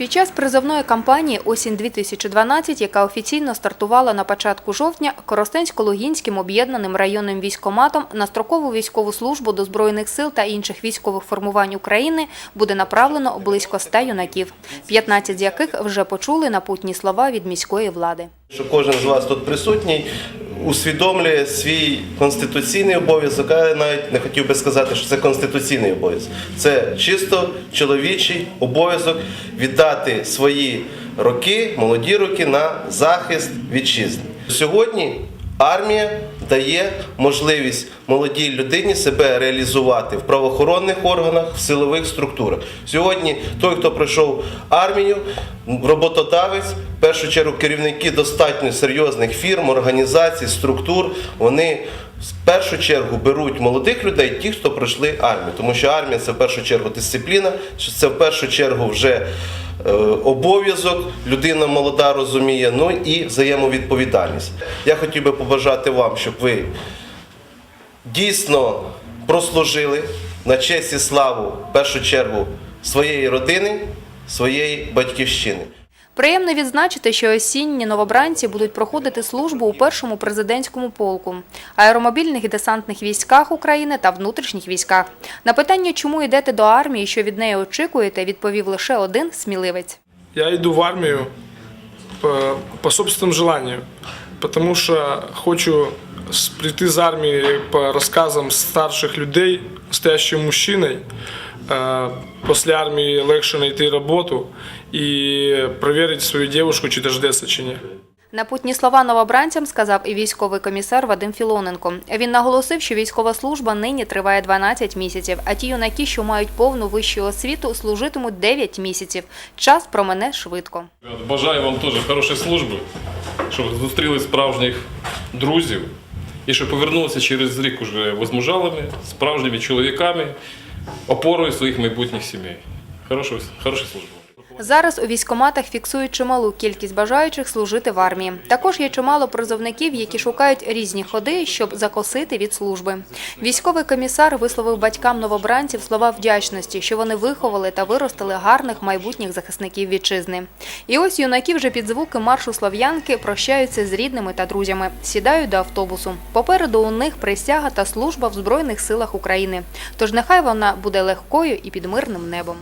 Під час призовної кампанії «Осінь 2012», яка офіційно стартувала на початку жовтня, Коростенсько-Лугінським об'єднаним районним військоматом на строкову військову службу до Збройних сил та інших військових формувань України буде направлено близько 100 юнаків, 15 з яких вже почули напутні слова від міської влади. Кожен з вас тут присутній усвідомлює свій конституційний обов'язок, а я навіть не хотів би сказати, що це конституційний обов'язок. Це чисто чоловічий обов'язок віддати свої роки, молоді роки на захист вітчизни. Сьогодні армія дає можливість молодій людині себе реалізувати в правоохоронних органах, в силових структурах. Сьогодні той, хто пройшов армію, роботодавець, в першу чергу керівники достатньо серйозних фірм, організацій, структур, вони в першу чергу беруть молодих людей, ті, хто пройшли армію. Тому що армія це в першу чергу дисципліна, це в першу чергу вже обов'язок, людина молода розуміє, ну і взаємовідповідальність. Я хотів би побажати вам, щоб ви дійсно прослужили на честь і славу в першу чергу своєї родини, своєї батьківщини. Приємно відзначити, що осінні новобранці будуть проходити службу у першому президентському полку, аеромобільних і десантних військах України та внутрішніх військах. На питання, чому йдете до армії, що від неї очікуєте, відповів лише один сміливець. Я иду в армию по, собственному желанию, потому что хочу прийти из армии по рассказам старших людей, настоящим мужчиной. Э, После армии легче найти работу и проверить свою девушку, чи дождется, чи ні. Напутні слова новобранцям сказав і військовий комісар Вадим Філоненко. Він наголосив, що військова служба нині триває 12 місяців, а ті юнаки, що мають повну вищу освіту, служитимуть 9 місяців. Час промине швидко. Бажаю вам теж хорошої служби, щоб зустріли справжніх друзів і щоб повернулися через рік уже возмужалими, справжніми чоловіками, опорою своїх майбутніх сімей. Хорошої, хорошої служби. Зараз у військоматах фіксують чималу кількість бажаючих служити в армії. Також є чимало призовників, які шукають різні ходи, щоб закосити від служби. Військовий комісар висловив батькам новобранців слова вдячності, що вони виховали та виростили гарних майбутніх захисників вітчизни. І ось юнаки вже під звуки маршу Слав'янки прощаються з рідними та друзями, сідають до автобусу. Попереду у них присяга та служба в Збройних силах України. Тож нехай вона буде легкою і під мирним небом.